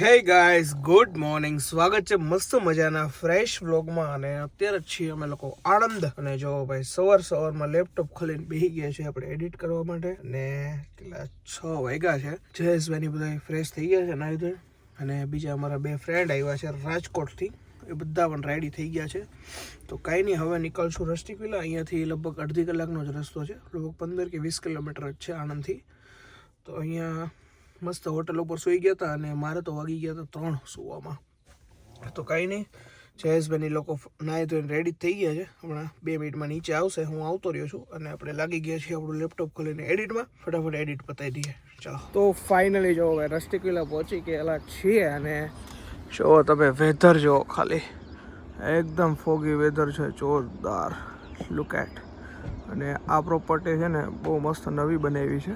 Hey guys good morning સ્વાગત છે મસ્ત મજાના ફ્રેશ વ્લોગમાં અને અત્યારે છીએ અમે લોકો આણંદ. અને જો ભાઈ સવાર સવારમાં લેપટોપ ખોલીને બેસી ગયા છે આપણે એડિટ કરવા માટે. ને કેટલા છ વાગ્યા છે. જયેશભાઈની બધા ફ્રેશ થઈ ગયા છે નાહી ધોઈ અને બીજા અમારા બે ફ્રેન્ડ આવ્યા છે રાજકોટથી. એ બધા પણ રેડી થઈ ગયા છે. તો કાંઈ નહીં, હવે નીકળશું રસ્ટી વિલા અહીંયાથી લગભગ અડધી કલાકનો જ રસ્તો છે. લગભગ પંદર કે વીસ કિલોમીટર જ છે આણંદથી. તો અહીંયા મસ્ત હોટલ ઉપર સૂઈ ગયા હતા અને મારે તો વાગી ગયા હતા ત્રણ સુવામાં. તો કાંઈ નહીં, જયેશભાઈની લોકો નાહી ધોઈને રેડી થઈ ગયા છે. હમણાં બે મિનિટમાં નીચે આવશે. હું આવતો રહ્યો છું અને આપણે લાગી ગયા છીએ આપણું લેપટોપ ખોલીને એડિટમાં ફટાફટ એડિટ પતાવી દઈએ. ચાલો. તો ફાઇનલી જો હવે રસ્તી વિલા પહોંચી ગયેલા છીએ અને જો તમે વેધર જો ખાલી. એકદમ ફોગી વેધર છે, જોરદાર. લુક એટ અને આ પ્રોપર્ટી છે ને બહુ મસ્ત નવી બનાવી છે.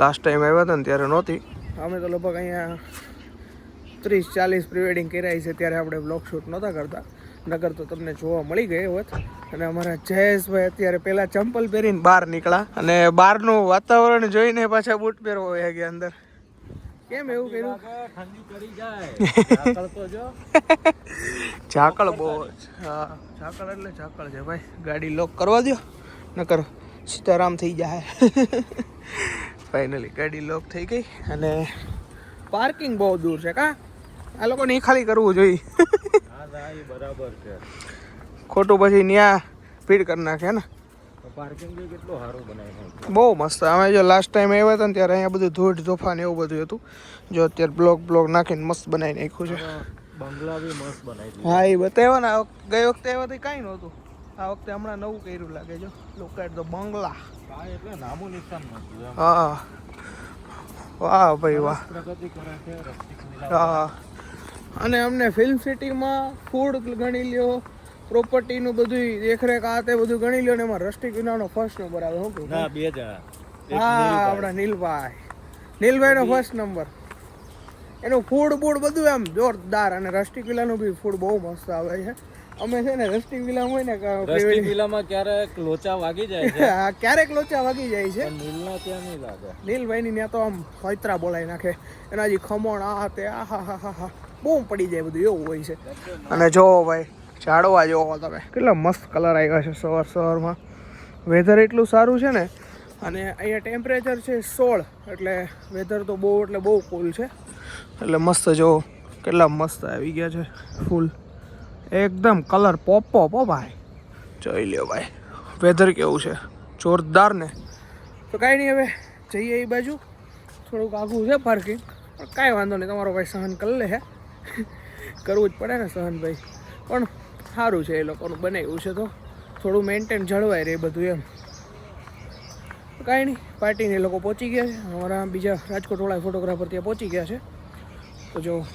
લાસ્ટ ટાઈમ આવ્યા હતા ને ત્યારે નહોતી. અમે તો લગભગ અહીંયા ત્રીસ, ચાલીસ પ્રી વેડિંગ કર્યા છે, ત્યારે આપણે બ્લોગ શૂટ નહોતા કરતા. નગર તો તમને જોવા મળી ગઈ હોત અને અમારા જયેશભાઈ અત્યારે પહેલાં ચંપલ પહેરીને બહાર નીકળ્યા. અને બહારનું વાતાવરણ જોઈને પાછા બૂટ પહેરવા વયા ગયા અંદર. કેમ એવું કર્યું? ઠંડી કરી જાય ઝાકળ બહુ હા, ઝાકળ એટલે ઝાકળ છે ભાઈ. ગાડી લોક કરવા દો નકર સીતારામ થઈ જાય. ફાઇનલી ગાડી લોક થઈ ગઈ અને પાર્કિંગ બહુ દૂર છે કા? આ લોકોને એ ખાલી કરવું જોઈએ. બરાબર છે ખોટું પછી ન્યા ભીડ કરી નાખે ને. બહુ મસ્ત. અમે જો લાસ્ટ ટાઈમ આવ્યા હતા ને ત્યારે અહીંયા બધું ધૂળ તોફાન એવું બધું હતું. જો અત્યારે બ્લોક બ્લોક નાખીને મસ્ત બનાવી નાખ્યું છે. બંગલા બી મસ્ત બનાવી હા એ બતાવ્યો ને આ ગઈ વખતે તો કાંઈ નહોતું. આ વખતે હમણાં નવું કર્યું લાગે જો લોકો એટ ધ બંગલા હા. વાહ ભાઈ વાહ. હા અને અમને ફિલ્મ સિટીમાં ફૂડ ગણી લ્યો પ્રોપર્ટીનું બધું દેખરેખ આ તે બધું ગણી લ્યો ને એમાં રસ્ટિક વિનાનો ફર્સ્ટ નંબર આવે. હું હા આપણા નીલભાઈ. નીલભાઈનો ફર્સ્ટ નંબર એનું ફૂડ બૂડ બધું એમ જોરદાર અને રસ્ટિક વિલાનું બી ફૂડ બહુ મસ્ત આવે છે. અમે છે ને રસ્ટિક વિલા હોય ને રસ્ટિક વિલામાં ક્યારેક લોચા વાગી જાય છે. હા, ક્યારેક લોચા વાગી જાય છે. નીલના ત્યાં નહીં લાગે. નીલભાઈની ત્યાં તો આમ ફૈતરા બોલાવી નાખે. એના જે ખમણ આ તે આ હા હા હા બૂમ બહુ પડી જાય બધું એવું હોય છે. અને જો ભાઈ ઝાડવા જોવો તમે. કેટલા મસ્ત કલર આવ્યા છે સવાર સવારમાં. વેધર એટલું સારું છે ને અને અહીંયા ટેમ્પરેચર છે સોળ, એટલે વેધર તો બહુ, એટલે બહુ કુલ છે. એટલે મસ્ત જો, કેટલા મસ્ત આવી ગયા છે ફૂલ એકદમ કલર પોપો પો ભાઈ. જોઈ લ્યો ભાઈ વેધર કેવું છે, જોરદાર ને. તો કાંઈ નહીં હવે, જઈએ એ બાજુ. થોડુંક આઘું છે પાર્કિંગ પણ કાંઈ વાંધો નહીં, તમારો ભાઈ સહન કરી લે હે. કરવું જ પડે ને સહન ભાઈ. પણ સારું છે એ લોકોનું, બનાવ્યું છે તો. થોડું મેન્ટેન જળવાય રહે બધું એમ. કાંઈ નહીં. પાર્ટીને એ લોકો પહોંચી ગયા છે. અમારા બીજા રાજકોટવાળા ફોટોગ્રાફર ત્યાં પહોંચી ગયા છે. તો જો,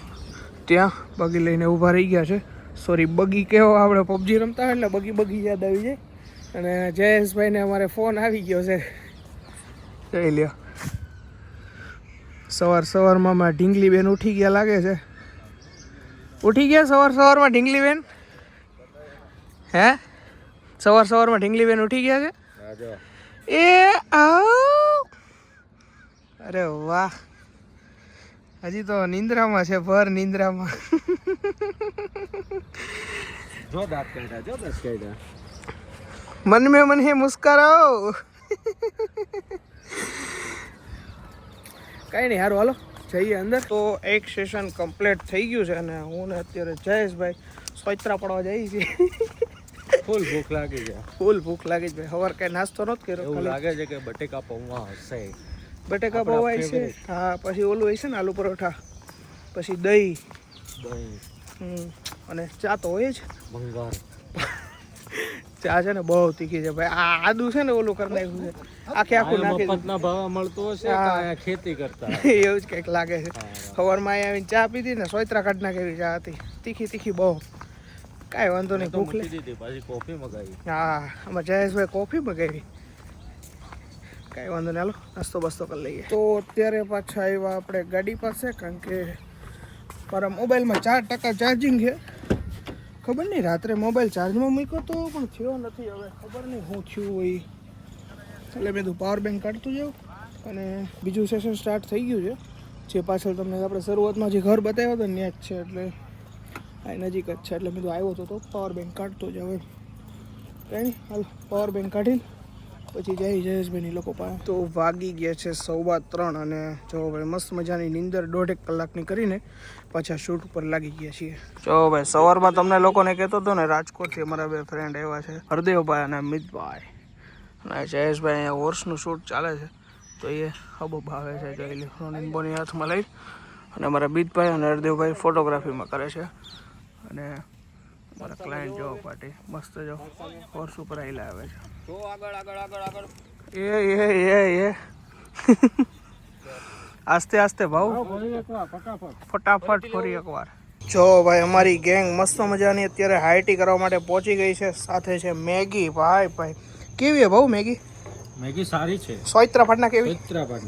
ત્યાં બગી લઈને ઊભા રહી ગયા છે. સોરી બગી કેવો આપણે પબજી રમતા હોય એટલે બગી બગી યાદ આવી જાય. અને જયેશભાઈને અમારે ફોન આવી ગયો છે. જઈ લ્યો. સવાર સવારમાં માં ઢીંગલી બેન ઉઠી ગયા લાગે છે. ઉઠી ગયા સવાર સવારમાં ઢીંગલી બેન હે? સવાર સવારમાં ઢીંગલી બેન ઉઠી ગયા છે? એ અરે વાહ. હજી તો નિંદ્રામાં છે ભર નિંદ્રામાં. જો દાંત કાઢ્યા જો દાંત કાઢ્યા. મન મે મન હે મુસ્કરાઓ કઈ નહીં હારું હાલો. જઈએ અંદર. તો એક સેશન કમ્પ્લીટ થઈ ગયું છે અને હું ને અત્યારે જયેશભાઈ સોયત્રા પડવા જઈએ છીએ. ફૂલ ભૂખ લાગી છે. ફૂલ ભૂખ લાગી છે સવાર કઈ નાસ્તો નતો કર્યો એવું લાગે છે કે બટેકા પૌવા હશે. બટેકા પૌવા છે હા પછી ઓલું છે ને આલુ પરોઠા. પછી દહીં. દહીં. હમ, અને ચા તો હોય જ. ભંગાર. ચા છે ને બહુ તીખી છે ભાઈ. આ આદુ છે ને ઓલું કરી નાખ્યું છે. આખે આખું નાખી મફતના ભાવે મળતું હશે. ખેતી કરતા. એવું જ કંઈક લાગે છે. સવારમાં અહીંયા આવીને ચા પીધી ને સોયત્રા કાઢ નાખે એવી ચા હતી. તીખી તીખી બહુ. કાંઈ વાંધો નહીં ભૂખ લે પાછી કોફી મગાવી. હા આમાં જયેશભાઈ કોફી મગાવી. કાંઈ વાંધો નહીં હાલો નાસ્તો બસ્તો કરી લઈએ. તો અત્યારે પાછા આવ્યા આપણે ગાડી પાસે કારણ કે મારા મોબાઈલમાં ચાર ટકા ચાર્જિંગ છે. ખબર નહીં રાત્રે મોબાઈલ ચાર્જમાં મૂક્યો તો પણ થયો નથી હવે. ખબર નહીં શું થયું હોય. એટલે મેં કીધું પાવર બેંક કાઢતું જાઉં અને બીજું સેશન સ્ટાર્ટ થઈ ગયું છે. જે પાછળ તમને આપણે શરૂઆતમાં જે ઘર બતાવ્યો હતો ને ત્યાં જ છે એટલે આ નજીક જ છે એટલે મેં તો આવ્યો હતો તો પાવર બેંક કાઢતો જ હવે. કંઈ હાલ પાવર બેંક કાઢીને પછી જઈ જયેશભાઈની લોકો પાસે. તો વાગી ગયા છે સવા ત્રણ અને જો ભાઈ મસ્ત મજાની નીંદર દોઢેક કલાકની કરીને પાછા શૂટ ઉપર લાગી ગયા છીએ. જો ભાઈ સવારમાં તમને લોકોને કહેતો હતો ને રાજકોટથી અમારા બે ફ્રેન્ડ એવા છે હરદેવભાઈ અને અમિતભાઈ. અને જયેશભાઈ અહીંયા હોર્સનું શૂટ ચાલે છે. તો એ હબબ આવે છે જો ઇલેક્ટ્રોનિક બોની હાથમાં લઈ. અને અમારા બીતભાઈ અને હરદેવભાઈ ફોટોગ્રાફીમાં કરે છે. અને અમારા ક્લાયન્ટ જોવા પાર્ટી મસ્ત જો હોર્સ ઉપર આવેલા આવે છે. તો આગળ આગળ આગળ આગળ. એ એ એ એ. આસ્તે આસ્તે ભાવ. ફટાફટ. ફટાફટ ફરી એકવાર. જો ભાઈ અમારી ગેંગ મસ્ત મજાની અત્યારે હાઈટી કરવા માટે પહોંચી ગઈ છે. સાથે છે મેગી. ભાઈ ભાઈ કેવી છે ભાવ મેગી? મેગી સારી છે. સોયત્રા ફાટના કેવી? હૈદરાબાદ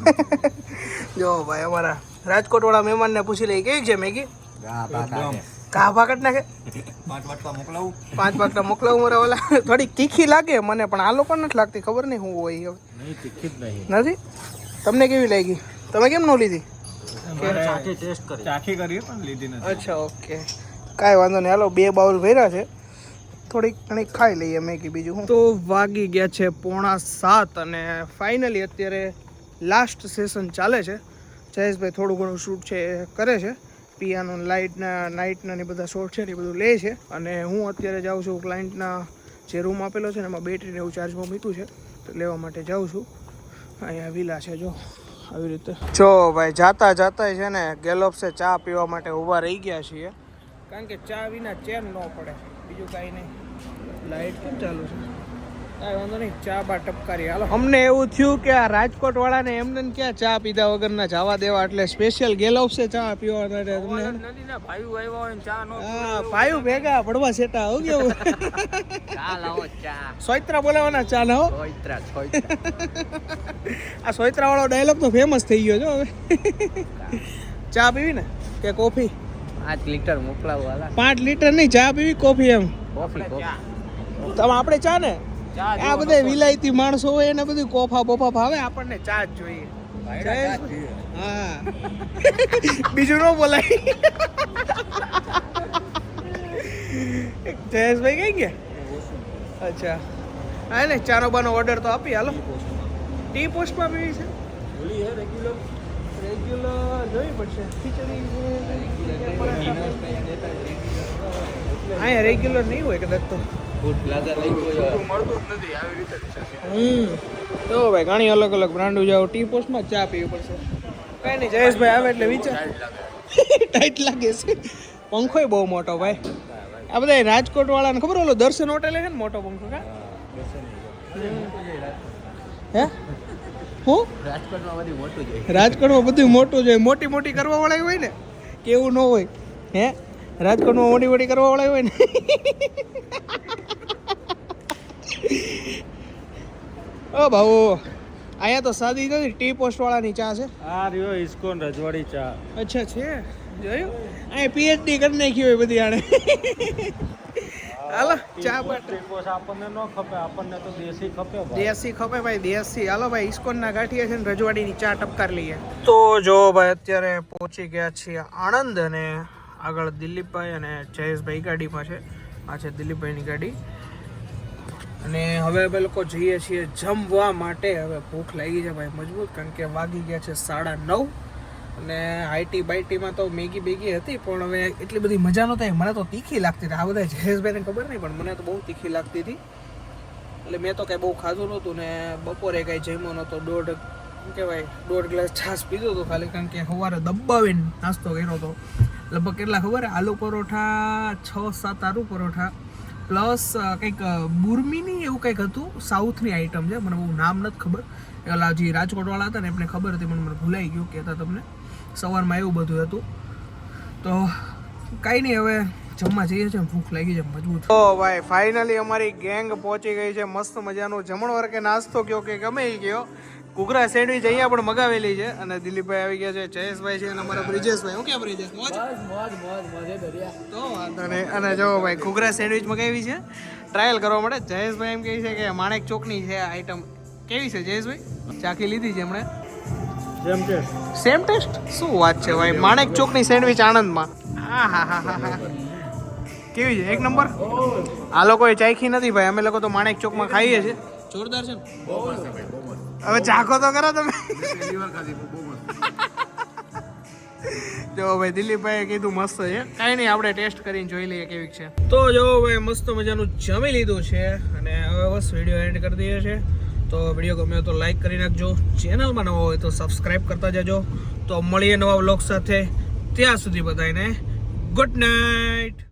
જો ભાઈ અમારા રાજકોટ વાળા મહેમાનને પૂછી લઈ કેવી છે મેગી? એકદમ કા ભાગટ નાખે. પાંચ વાટકા મોકલાવું. પાંચ વાટકા મોકલાવું મારા ઓલા. થોડીક તીખી લાગે મને પણ આ લોકો નથી લાગતી ખબર નહીં શું હોય હવે. નહીં તીખી જ નહીં. નથી? તમને કેવી લાગી? તમે કેમ ન લીધી? ચાખી કરી. પણ લીધી નથી. અચ્છા ઓકે. કાંઈ વાંધો નહીં. હાલો બે બાઉલ ભર્યા છે. થોડીક ઘણી ખાઈ લઈએ મેગી બીજું હું તો વાગી ગયા છે પોણા સાત અને ફાઇનલી અત્યારે લાસ્ટ સેશન ચાલે છે. જયેશભાઈ થોડું ઘણું શૂટ છે એ કરે છે. પિયાનો લાઇટના નાઇટના ને બધા શોર્ટ છે ને એ બધું લે છે. અને હું અત્યારે જાઉં છું ક્લાયન્ટના જે રૂમ આપેલો છે ને એમાં બેટરીને એવું ચાર્જમાં મૂક્યું છે તો લેવા માટે જાઉં છું. અહીંયા વિલા છે જો આવી રીતે. જો ભાઈ જાતા જાતા છે ને ગેલોપ્સે ચા પીવા માટે ઊભા રહી ગયા છીએ. કારણ કે ચા વિના ચેન ન પડે બીજું કાંઈ નહીં. લાઇટ કેમ ચાલુ છે? કાંઈ વાંધો નહીં ચા બા ટપકારી. હાલો. અમને એવું થયું કે આ રાજકોટ વાળાને એમને ક્યાં ચા પીધા વગરના જવા દેવા એટલે સ્પેશિયલ ગેલોપ્સે ચા પીવા માટે તમને. નદીના ભાઈ આવ્યા હોય ને ચા નો હા ભેગા પડવા સેટા આવું કેવું ચા લાવો ચા. સોયત્રા બોલાવાના ચા ના હો છોઈત્રા છોઈત્રા આ સોયત્રા વાળો ડાયલોગ તો ફેમસ થઈ ગયો છે હવે. ચા પીવી ને કે કોફી? પાંચ લીટર મોકલાવવા પાંચ લીટર નહીં ચા પીવી કોફી એમ. કોફી તમે આપણે ચા ને આ બધા વિલાયતી માણસો હોય એને બધું કોફા બોફા ભાવે આપણને ચા જ જોઈએ હા. બીજું ન બોલાય. જયેશભાઈ કઈ ગયા? અચ્છા. હા ને ચાનો બાનો ઓર્ડર તો આપી હાલો. ટી પોસ્ટમાં. પીવી છે? બોલી રેગ્યુલર રેગ્યુલર જોવી પડશે. ખીચડી અહીંયા રેગ્યુલર નહીં હોય કદાચ તો. ફૂડ પ્લાઝા લઈ ગયો મળતું જ નથી આવી રીતે હમ. તો ભાઈ ઘણી અલગ અલગ બ્રાન્ડો જાઓ. ટી પોસ્ટમાં જ ચા પીવી પડશે. કઈ નહીં જયેશભાઈ આવે એટલે વિચાર. ટાઈટ લાગે. છે. પંખોય બહુ મોટો ભાઈ. આ બધા રાજકોટ વાળાને ખબર ઓલો દર્શન હોટેલ છે ને મોટો પંખો કા? હે? હું? રાજકોટમાં બધી મોટું જોઈએ રાજકોટમાં બધું મોટું છે મોટી મોટી કરવા વાળા હોય ને કે એવું ન હોય. હે? રાજકોટમાં મોટી મોટી કરવા વાળા હોય ને. ઓ ભાઉ અહીંયા તો સાદી નથી ટી પોસ્ટ વાળાની ચા છે. આ રહ્યો ઇસ્કોન રજવાડી ચા. અચ્છા છે? જોયું? અહીંયા પીએચડી કરી નાખી હોય બધી આણે. હાલો ચા બટ ટીપોસ આપણને ન ખપે આપણને તો દેશી ખપે દેશી ખપે ભાઈ દેશી. હાલો ભાઈ ઇસ્કોનના ગાંઠિયા છે ને રજવાડીની ચા ટપકાર લઈએ. તો જો ભાઈ અત્યારે પહોંચી ગયા છીએ આણંદ અને આગળ દિલીપભાઈ અને જયેશભાઈ ગાડીમાં છે. આ છે દિલીપભાઈની ગાડી. અને હવે અમે લોકો જઈએ છીએ જમવા માટે. હવે ભૂખ લાગી છે ભાઈ મજબૂત, કારણ કે વાગી ગયા છે સાડા નવ. અને આઈટી બાઈટીમાં તો મેગી બેગી હતી, પણ હવે એટલી બધી મજા નહોતી મને તો તીખી લાગતી હતી. આ બધા જયેશભાઈને ખબર નહીં, પણ મને તો બહુ તીખી લાગતી હતી. એટલે મેં તો કાંઈ બહુ ખાધું નહોતું ને બપોરે કાંઈ જમ્યો નહોતો. દોઢ કહેવાય, દોઢ ગ્લાસ છાશ પીધો હતો ખાલી, કારણ કે સવારે દબાવીને નાસ્તો કર્યો હતો. લગભગ કેટલા ખબર? આલુ પરોઠા, છ, સાત આલુ પરોઠા, પ્લસ કંઈક બુરમીની એવું કંઈક હતું, સાઉથની આઈટમ છે, મને બહુ નામ નથી ખબર. પેલા જે રાજકોટવાળા હતા ને, એમને ખબર હતી મને મને ભૂલાઈ ગયું, કહેતા તમને. સવારમાં એવું બધું હતું. તો કાંઈ નહીં, હવે જમવા જઈએ છે ભૂખ લાગી છે, મજબૂત. તો ભાઈ ફાઇનલી અમારી ગેંગ પહોંચી ગઈ છે, મસ્ત મજાનો જમણવાર કે નાસ્તો કયો કે ગમે એ કયો. ઘૂઘરા સેન્ડવિચ અહીંયા પણ મગાવેલી છે અને દિલીપભાઈ આવી ગયા છે જયેશભાઈ છે અને અમારા બ્રિજેશભાઈ. હું ક્યાં બ્રિજેશ? મોજ? મોજ મોજ મોજે દરિયા. તો વાંધો નહીં. અને જો ભાઈ ઘૂઘરા સેન્ડવિચ મગાવી છે. ટ્રાયલ કરવા માટે જયેશભાઈ એમ કહે છે કે માણેક ચોકની છે આઈટમ કેવી છે જયેશભાઈ? ચાખી લીધી છે હમણે સેમ ટેસ્ટ સેમ ટેસ્ટ શું વાત છે ભાઈ? માણેક ચોકની સેન્ડવિચ આણંદમાં. હા હા હા હા હા. કેવી છે? એક નંબર? આ લોકોએ ચાખી નથી ભાઈ. અમે લોકો તો માણેક ચોકમાં ખાઈએ છીએ. જોરદાર છે ને હવે ચાખો તો કરો તમે. જો ભાઈ દિલીપભાઈ કીધું મસ્ત છે. કાંઈ નહીં આપણે ટેસ્ટ કરીને જોઈ લઈએ કેવી છે. તો જો ભાઈ મસ્ત મજાનું જમી લીધું છે અને હવે બસ વીડિયો એન્ડ કરી દઈએ છે. તો વીડિયો ગમ્યો તો લાઈક કરી નાખજો. ચેનલમાં નવો હોય તો સબસ્ક્રાઈબ કરતા જજો. તો મળીએ નવા બ્લોગ સાથે. ત્યાં સુધી બધાને ગુડ નાઇટ